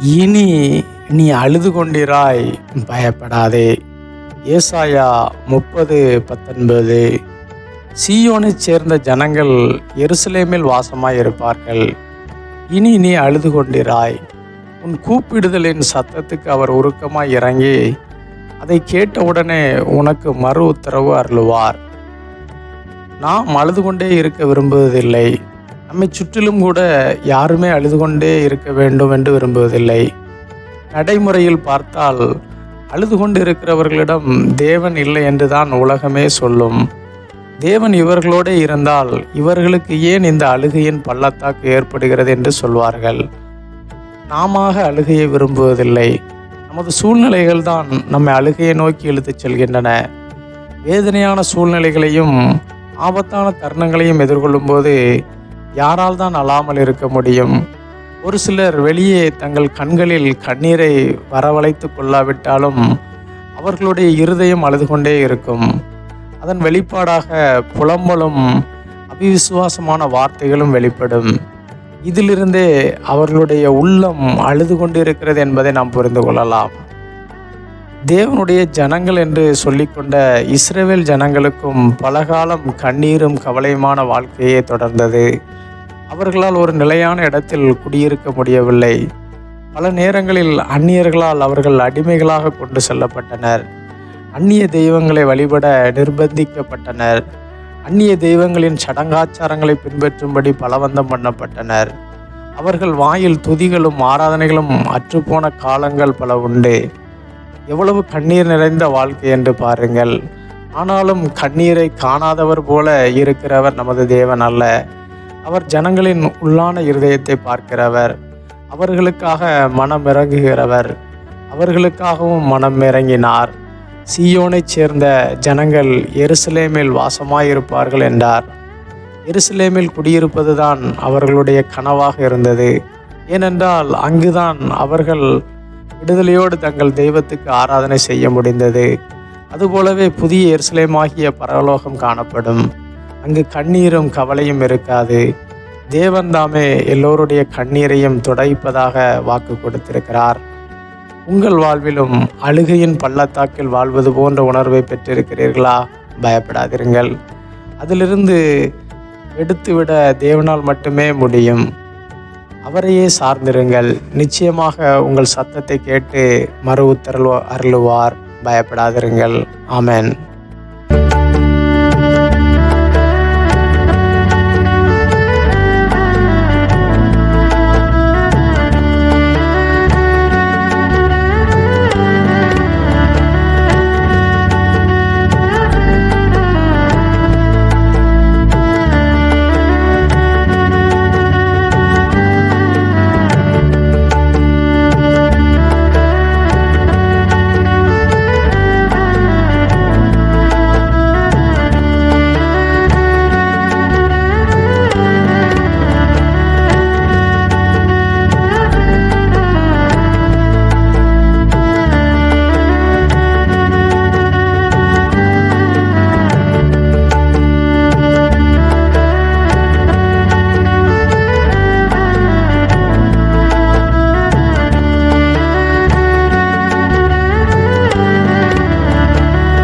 இனி நீ அழுது கொண்டிராய் பயப்படாதே. ஏசாயா முப்பது பத்தொன்பது. சீயோனைச் சேர்ந்த ஜனங்கள் எருசலேமில் வாசமாய் இருப்பார்கள் இனி நீ அழுது கொண்டிராய். உன் கூப்பிடுதலின் சத்தத்துக்கு அவர் உருக்கமாய் இறங்கி அதை கேட்டவுடனே உனக்கு மறு உத்தரவு அருளுவார். நாம் அழுது கொண்டே இருக்க விரும்புவதில்லை. நம்மை சுற்றிலும் கூட யாருமே அழுது கொண்டே இருக்க வேண்டும் என்று விரும்புவதில்லை. நடைமுறையில் பார்த்தால் அழுது கொண்டு இருக்கிறவர்களிடம் தேவன் இல்லை என்றுதான் உலகமே சொல்லும். தேவன் இவர்களோடு இருந்தால் இவர்களுக்கு ஏன் இந்த அழுகையின் பள்ளத்தாக்கு ஏற்படுகிறது என்று சொல்வார்கள். நாம அழுகையை விரும்புவதில்லை. நமது சூழ்நிலைகள் தான் நம்மை அழுகையை நோக்கி இழுத்துச் செல்கின்றன. வேதனையான சூழ்நிலைகளையும் ஆபத்தான தருணங்களையும் எதிர்கொள்ளும்போது யாரால் தான் அழாமல் இருக்க முடியும்? ஒரு சிலர் வெளியே தங்கள் கண்களில் கண்ணீரை வரவழைத்து கொள்ளாவிட்டாலும் அவர்களுடைய இருதயம் அழுது கொண்டே இருக்கும். அதன் வெளிப்பாடாக புலம்பலும் அபிவிசுவாசமான வார்த்தைகளும் வெளிப்படும். இதிலிருந்தே அவர்களுடைய உள்ளம் அழுது கொண்டிருக்கிறது என்பதை நாம் புரிந்து கொள்ளலாம். தேவனுடைய ஜனங்கள் என்று சொல்லிக்கொண்ட இஸ்ரேவேல் ஜனங்களுக்கும் பலகாலம் கண்ணீரும் கவலையுமான வாழ்க்கையே தொடர்ந்தது. அவர்களால் ஒரு நிலையான இடத்தில் குடியிருக்க முடியவில்லை. பல நேரங்களில் அந்நியர்களால் அவர்கள் அடிமைகளாக கொண்டு செல்லப்பட்டனர். அந்நிய தெய்வங்களை வழிபட நிர்பந்திக்கப்பட்டனர். அந்நிய தெய்வங்களின் சடங்காச்சாரங்களை பின்பற்றும்படி பலவந்தம் பண்ணப்பட்டனர். அவர்கள் வாயில் துதிகளும் ஆராதனைகளும் அற்றுப்போன காலங்கள் பல உண்டு. எவ்வளவு கண்ணீர் நிறைந்த வாழ்க்கை என்று பாருங்கள். ஆனாலும் கண்ணீரை காணாதவர் போல இருக்கிறவர் நமது தேவன் அல்ல. அவர் ஜனங்களின் உள்ளான இருதயத்தை பார்க்கிறவர். அவர்களுக்காக மனம் இறங்குகிறவர். அவர்களுக்காகவும் மனம் இறங்கினார். சியோனைச் சேர்ந்த ஜனங்கள் எருசலேமில் வாசமாயிருப்பார்கள் என்றார். எருசலேமில் குடியிருப்பதுதான் அவர்களுடைய கனவாக இருந்தது. ஏனென்றால் அங்குதான் அவர்கள் விடுதலையோடு தங்கள் தெய்வத்துக்கு ஆராதனை செய்ய முடிந்தது. அதுபோலவே புதிய எருசலேமாகிய பரலோகம் காணப்படும். அங்கு கண்ணீரும் கவலையும் இருக்காது. தேவன் தாமே எல்லோருடைய கண்ணீரையும் துடைப்பதாக வாக்கு கொடுத்திருக்கிறார். உங்கள் வாழ்விலும் அழுகையின் பள்ளத்தாக்கில் வாழ்வது போன்ற உணர்வை பெற்றிருக்கிறீர்களா? பயப்படாதிருங்கள். அதிலிருந்து எடுத்துவிட தேவனால் மட்டுமே முடியும். அவரையே சார்ந்திருங்கள். நிச்சயமாக உங்கள் சத்தத்தை கேட்டு மறு உத்தரவு அருளுவார். பயப்படாதிருங்கள். ஆமேன்.